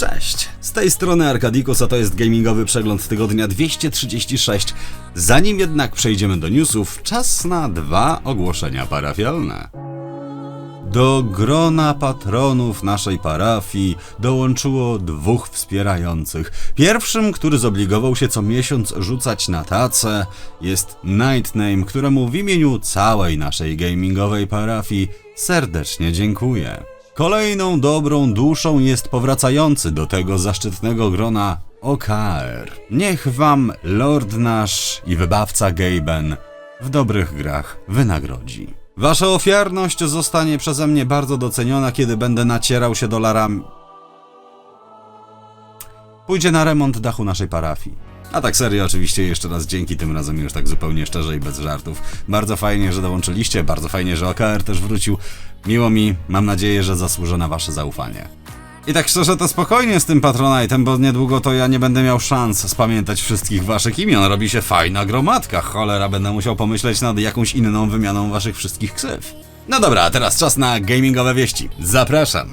Cześć! Z tej strony Arkadikus, a to jest gamingowy przegląd tygodnia 236. Zanim jednak przejdziemy do newsów, czas na dwa ogłoszenia parafialne. Do grona patronów naszej parafii dołączyło dwóch wspierających. Pierwszym, który zobligował się co miesiąc rzucać na tacę, jest Nightname, któremu w imieniu całej naszej gamingowej parafii serdecznie dziękuję. Kolejną dobrą duszą jest powracający do tego zaszczytnego grona OKR. Niech wam Lord nasz i wybawca Gaben w dobrych grach wynagrodzi. Wasza ofiarność zostanie przeze mnie bardzo doceniona, kiedy będę nacierał się dolarami. Pójdzie na remont dachu naszej parafii. A tak serio, oczywiście jeszcze raz dzięki, tym razem już tak zupełnie szczerze i bez żartów. Bardzo fajnie, że dołączyliście, bardzo fajnie, że OKR też wrócił. Miło mi, mam nadzieję, że zasłużę na wasze zaufanie. I tak szczerze to spokojnie z tym Patronite'em, bo niedługo to ja nie będę miał szans spamiętać wszystkich waszych imion. Robi się fajna gromadka. Cholera, będę musiał pomyśleć nad jakąś inną wymianą waszych wszystkich ksyw. No dobra, a teraz czas na gamingowe wieści. Zapraszam.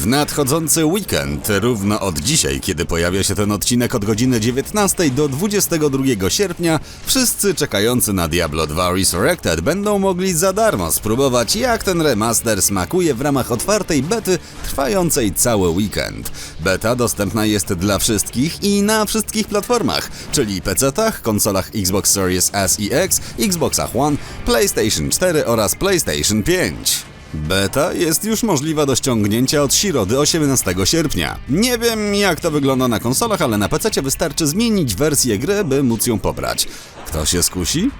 W nadchodzący weekend, równo od dzisiaj, kiedy pojawia się ten odcinek od godziny 19 do 22 sierpnia, wszyscy czekający na Diablo 2 Resurrected będą mogli za darmo spróbować, jak ten remaster smakuje w ramach otwartej bety trwającej cały weekend. Beta dostępna jest dla wszystkich i na wszystkich platformach, czyli PC-tach, konsolach Xbox Series S i X, Xboxach One, PlayStation 4 oraz PlayStation 5. Beta jest już możliwa do ściągnięcia od środy 18 sierpnia. Nie wiem jak to wygląda na konsolach, ale na PC wystarczy zmienić wersję gry, by móc ją pobrać. Kto się skusi?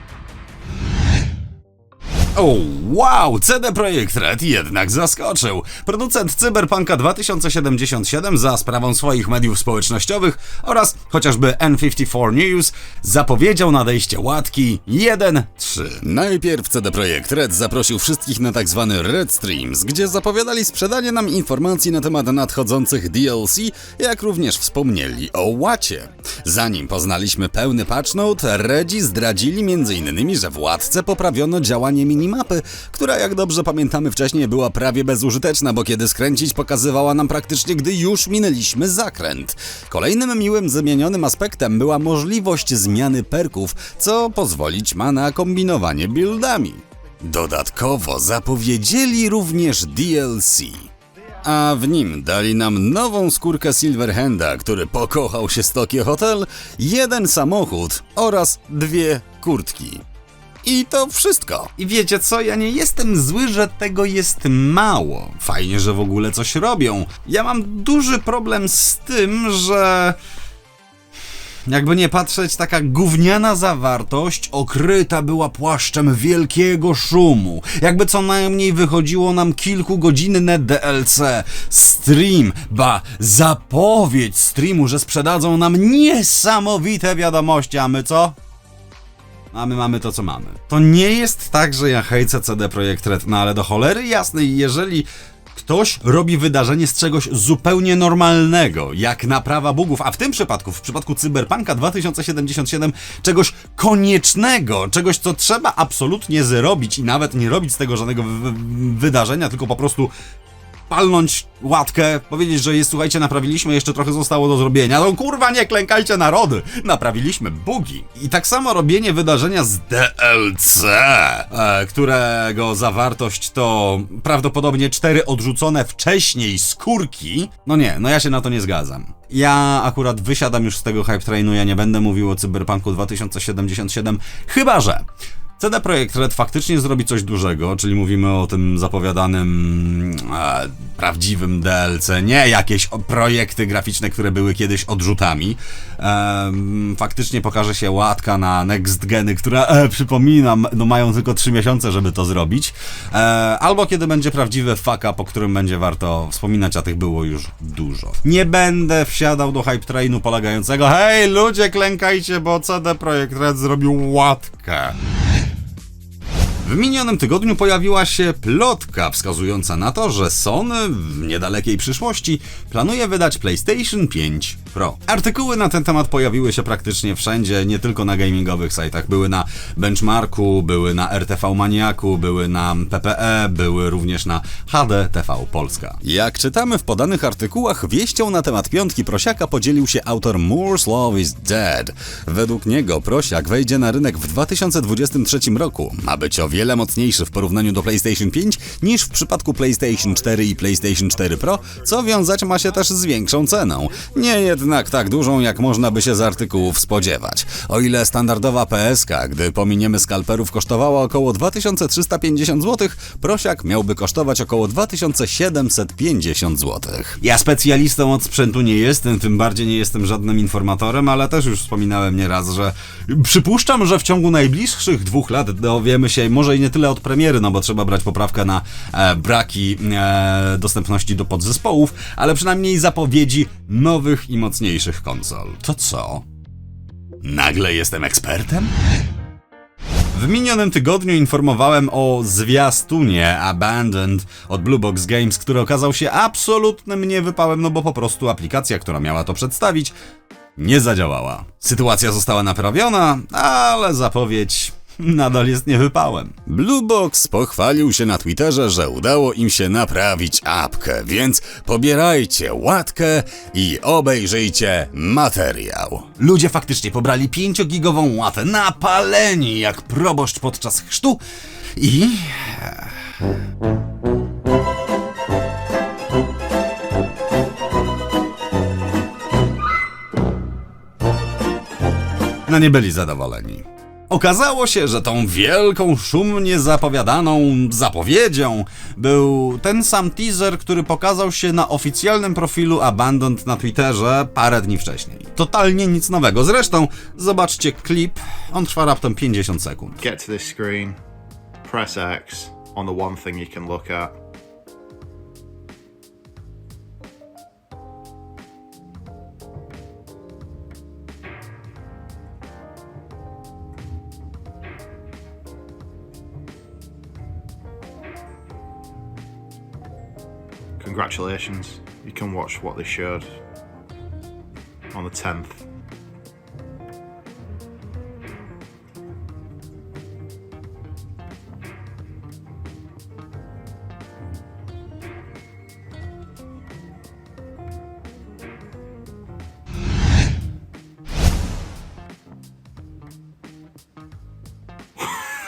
O, wow! CD Projekt Red jednak zaskoczył. Producent Cyberpunka 2077 za sprawą swoich mediów społecznościowych oraz chociażby N54 News zapowiedział nadejście łatki 1.3. Najpierw CD Projekt Red zaprosił wszystkich na tzw. Red Streams, gdzie zapowiadali sprzedanie nam informacji na temat nadchodzących DLC, jak również wspomnieli o łacie. Zanim poznaliśmy pełny patch note, Redzi zdradzili m.in., że w łatce poprawiono działanie minimapy, która jak dobrze pamiętamy wcześniej była prawie bezużyteczna, bo kiedy skręcić pokazywała nam praktycznie gdy już minęliśmy zakręt. Kolejnym miłym zmienionym aspektem była możliwość zmiany perków, co pozwolić ma na kombinowanie buildami. Dodatkowo zapowiedzieli również DLC. A w nim dali nam nową skórkę Silverhanda, który pokochał się z Tokyo Hotel, jeden samochód oraz dwie kurtki. I to wszystko. I wiecie co, ja nie jestem zły, że tego jest mało. Fajnie, że w ogóle coś robią. Ja mam duży problem z tym, że jakby nie patrzeć, taka gówniana zawartość okryta była płaszczem wielkiego szumu. Jakby co najmniej wychodziło nam kilkugodzinne DLC, stream, ba, zapowiedź streamu, że sprzedadzą nam niesamowite wiadomości, a my co? A my mamy to, co mamy. To nie jest tak, że ja hejcę CD Projekt Red, no ale do cholery jasnej, jeżeli ktoś robi wydarzenie z czegoś zupełnie normalnego, jak naprawa bugów, a w tym przypadku, w przypadku Cyberpunka 2077, czegoś koniecznego, czegoś, co trzeba absolutnie zrobić i nawet nie robić z tego żadnego wy- wy- wydarzenia, tylko po prostu palnąć łatkę, powiedzieć, że jest, słuchajcie, naprawiliśmy, jeszcze trochę zostało do zrobienia. No kurwa, nie klękajcie narody! Naprawiliśmy bugi. I tak samo robienie wydarzenia z DLC, e, którego zawartość to prawdopodobnie cztery odrzucone wcześniej skórki. No nie, no ja się na to nie zgadzam. Ja akurat wysiadam już z tego hype trainu, ja nie będę mówił o Cyberpunku 2077, chyba że CD Projekt Red faktycznie zrobi coś dużego, czyli mówimy o tym zapowiadanym e, prawdziwym DLC, nie jakieś projekty graficzne, które były kiedyś odrzutami. Em, faktycznie pokaże się łatka na next geny, które, e, przypominam, no mają tylko 3 miesiące, żeby to zrobić. E, albo kiedy będzie prawdziwy fuck up, o którym będzie warto wspominać, a tych było już dużo. Nie będę wsiadał do hype trainu polegającego, hej ludzie klękajcie, bo CD Projekt Red zrobił łatkę. W minionym tygodniu pojawiła się plotka wskazująca na to, że Sony w niedalekiej przyszłości planuje wydać PlayStation 5 Pro. Artykuły na ten temat pojawiły się praktycznie wszędzie, nie tylko na gamingowych sajtach. Były na Benchmarku, były na RTV Maniaku, były na PPE, były również na HDTV Polska. Jak czytamy w podanych artykułach, wieścią na temat piątki Prosiaka podzielił się autor Moore's Love is Dead. Według niego Prosiak wejdzie na rynek w 2023 roku. Ma być o wiele mocniejszy w porównaniu do PlayStation 5 niż w przypadku PlayStation 4 i PlayStation 4 Pro, co wiązać ma się też z większą ceną. Nie jednak tak dużą, jak można by się z artykułów spodziewać. O ile standardowa PSK, gdy pominiemy skalperów, kosztowała około 2350 zł, Prosiak miałby kosztować około 2750 zł. Ja specjalistą od sprzętu nie jestem, tym bardziej nie jestem żadnym informatorem, ale też już wspominałem nieraz, że przypuszczam, że w ciągu najbliższych dwóch lat dowiemy się, może i nie tyle od premiery, no bo trzeba brać poprawkę na e, braki e, dostępności do podzespołów, ale przynajmniej zapowiedzi nowych i mocniejszych konsol. To co? Nagle jestem ekspertem? W minionym tygodniu informowałem o zwiastunie Abandoned od Blue Box Games, który okazał się absolutnym niewypałem, no bo po prostu aplikacja, która miała to przedstawić, nie zadziałała. Sytuacja została naprawiona, ale zapowiedź nadal jest niewypałem. Bluebox pochwalił się na Twitterze, że udało im się naprawić apkę, więc pobierajcie łatkę i obejrzyjcie materiał. Ludzie faktycznie pobrali 5-gigową łatę, napaleni jak proboszcz podczas chrztu i... No nie byli zadowoleni. Okazało się, że tą wielką, szumnie zapowiadaną zapowiedzią był ten sam teaser, który pokazał się na oficjalnym profilu Abandoned na Twitterze parę dni wcześniej. Totalnie nic nowego. Zresztą, zobaczcie klip, on trwa raptem 50 sekund. get to this screen, press X on the one thing you can look at. Congratulations, you can watch what they showed on the 10th.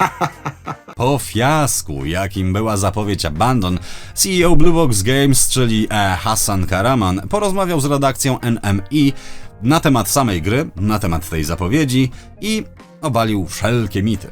Po fiasku, jakim była zapowiedź Abandon, CEO Blue Box Games, czyli e, Hassan Karaman, porozmawiał z redakcją NME na temat samej gry, na temat tej zapowiedzi i obalił wszelkie mity.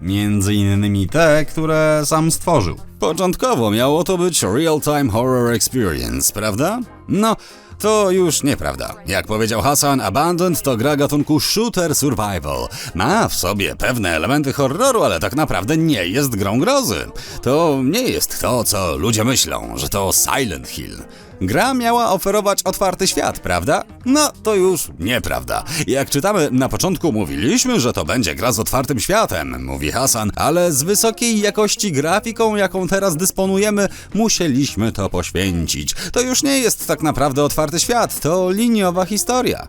Między innymi te, które sam stworzył. Początkowo miało to być real-time horror experience, prawda? No, to już nieprawda. Jak powiedział Hassan, Abandoned to gra gatunku shooter survival. Ma w sobie pewne elementy horroru, ale tak naprawdę nie jest grą grozy. To nie jest to, co ludzie myślą, że to Silent Hill. Gra miała oferować otwarty świat, prawda? No, to już nieprawda. Jak czytamy, na początku mówiliśmy, że to będzie gra z otwartym światem, mówi Hasan, ale z wysokiej jakości grafiką, jaką teraz dysponujemy, musieliśmy to poświęcić. To już nie jest tak naprawdę otwarty świat, to liniowa historia.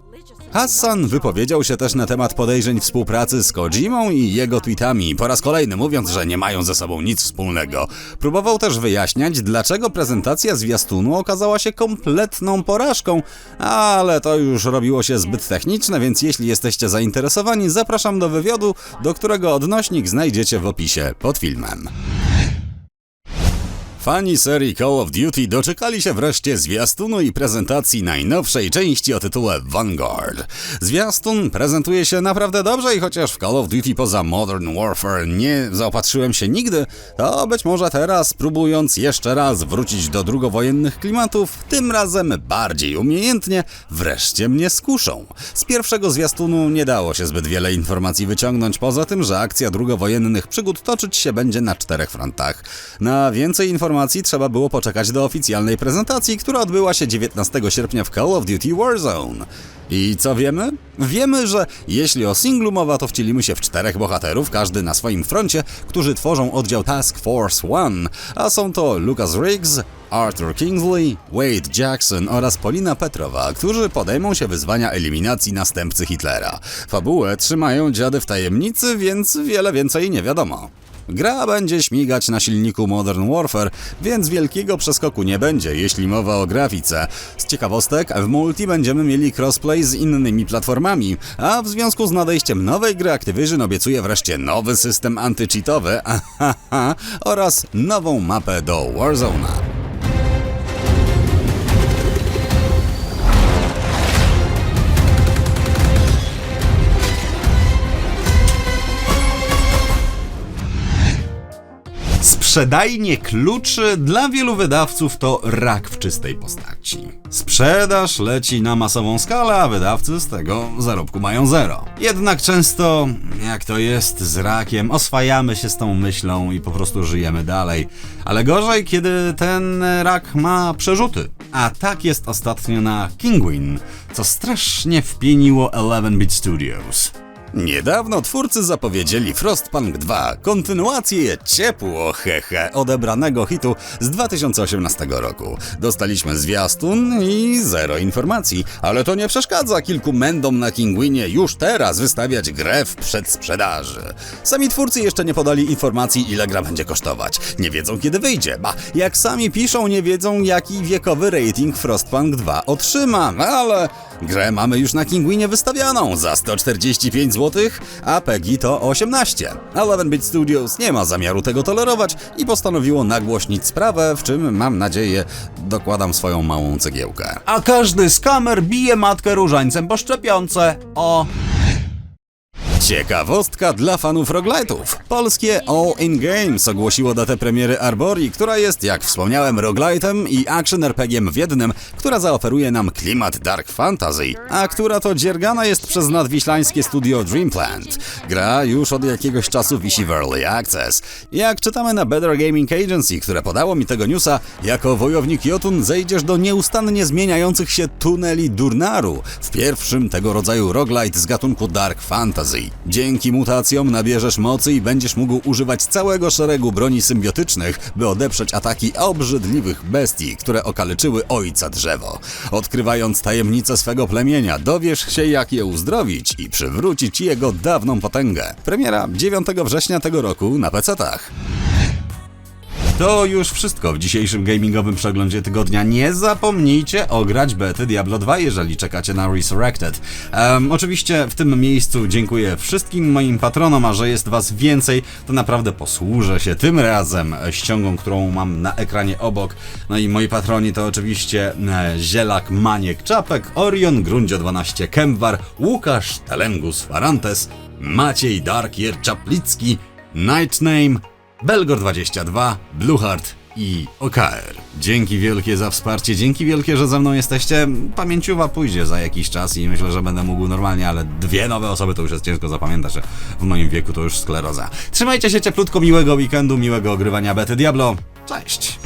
Hassan wypowiedział się też na temat podejrzeń współpracy z Kojimą i jego tweetami, po raz kolejny mówiąc, że nie mają ze sobą nic wspólnego. Próbował też wyjaśniać, dlaczego prezentacja zwiastunu okazała się kompletną porażką, ale to już robiło się zbyt techniczne, więc jeśli jesteście zainteresowani, zapraszam do wywiadu, do którego odnośnik znajdziecie w opisie pod filmem. Fani serii Call of Duty doczekali się wreszcie zwiastunu i prezentacji najnowszej części o tytule Vanguard. Zwiastun prezentuje się naprawdę dobrze i chociaż w Call of Duty poza Modern Warfare nie zaopatrzyłem się nigdy, to być może teraz, próbując jeszcze raz wrócić do drugowojennych klimatów, tym razem bardziej umiejętnie, wreszcie mnie skuszą. Z pierwszego zwiastunu nie dało się zbyt wiele informacji wyciągnąć, poza tym, że akcja drugowojennych przygód toczyć się będzie na czterech frontach. Na więcej informacji informacji trzeba było poczekać do oficjalnej prezentacji, która odbyła się 19 sierpnia w Call of Duty Warzone. I co wiemy? Wiemy, że jeśli o singlu mowa, to wcielimy się w czterech bohaterów, każdy na swoim froncie, którzy tworzą oddział Task Force One, a są to Lucas Riggs, Arthur Kingsley, Wade Jackson oraz Polina Petrowa, którzy podejmą się wyzwania eliminacji następcy Hitlera. Fabułę trzymają dziady w tajemnicy, więc wiele więcej nie wiadomo. Gra będzie śmigać na silniku Modern Warfare, więc wielkiego przeskoku nie będzie, jeśli mowa o grafice. Z ciekawostek, w multi będziemy mieli crossplay z innymi platformami, a w związku z nadejściem nowej gry Activision obiecuje wreszcie nowy system antycheatowy oraz nową mapę do Warzone'a. Sprzedajnie kluczy dla wielu wydawców to rak w czystej postaci. Sprzedaż leci na masową skalę, a wydawcy z tego zarobku mają zero. Jednak często, jak to jest z rakiem, oswajamy się z tą myślą i po prostu żyjemy dalej. Ale gorzej, kiedy ten rak ma przerzuty. A tak jest ostatnio na Kingwin, co strasznie wpieniło 11-bit Studios. Niedawno twórcy zapowiedzieli Frostpunk 2, kontynuację ciepło hehe odebranego hitu z 2018 roku. Dostaliśmy zwiastun i zero informacji, ale to nie przeszkadza kilku mendom na Kingwinie już teraz wystawiać grę w przedsprzedaży. Sami twórcy jeszcze nie podali informacji ile gra będzie kosztować. Nie wiedzą kiedy wyjdzie, ba jak sami piszą nie wiedzą jaki wiekowy rating Frostpunk 2 otrzyma, ale grę mamy już na Kingwinie wystawianą za 145 zł, a PEGI to 18. 11-bit Studios nie ma zamiaru tego tolerować i postanowiło nagłośnić sprawę, w czym mam nadzieję dokładam swoją małą cegiełkę. A każdy skamer bije matkę różańcem po szczepionce. O... Ciekawostka dla fanów roguelite'ów. Polskie All In Games ogłosiło datę premiery Arbori, która jest, jak wspomniałem, roguelite'em i action RPGiem w jednym, która zaoferuje nam klimat dark fantasy, a która to dziergana jest przez nadwiślańskie studio Dreamplant. Gra już od jakiegoś czasu wisi w Early Access. Jak czytamy na Better Gaming Agency, które podało mi tego newsa, jako wojownik Jotun zejdziesz do nieustannie zmieniających się tuneli Durnaru, w pierwszym tego rodzaju roguelite z gatunku dark fantasy. Dzięki mutacjom nabierzesz mocy i będziesz mógł używać całego szeregu broni symbiotycznych, by odeprzeć ataki obrzydliwych bestii, które okaleczyły ojca drzewo. Odkrywając tajemnice swego plemienia, dowiesz się jak je uzdrowić i przywrócić jego dawną potęgę. Premiera 9 września tego roku na PC-tach. To już wszystko w dzisiejszym gamingowym przeglądzie tygodnia. Nie zapomnijcie ograć bety Diablo 2, jeżeli czekacie na Resurrected. Em, oczywiście w tym miejscu dziękuję wszystkim moim patronom, a że jest was więcej, to naprawdę posłużę się tym razem ściągą, którą mam na ekranie obok. No i moi patroni to oczywiście e, Zielak, Maniek, Czapek, Orion, Grundzio 12, Kemwar, Łukasz, Telengus, Farantes, Maciej, Darkier, Czaplicki, Nightname, Belgor22, Blueheart i OKR. Dzięki wielkie za wsparcie, dzięki wielkie, że ze mną jesteście. Pamięciuwa pójdzie za jakiś czas i myślę, że będę mógł normalnie, ale dwie nowe osoby to już jest ciężko zapamiętać, że w moim wieku to już skleroza. Trzymajcie się cieplutko, miłego weekendu, miłego ogrywania bety Diablo. Cześć!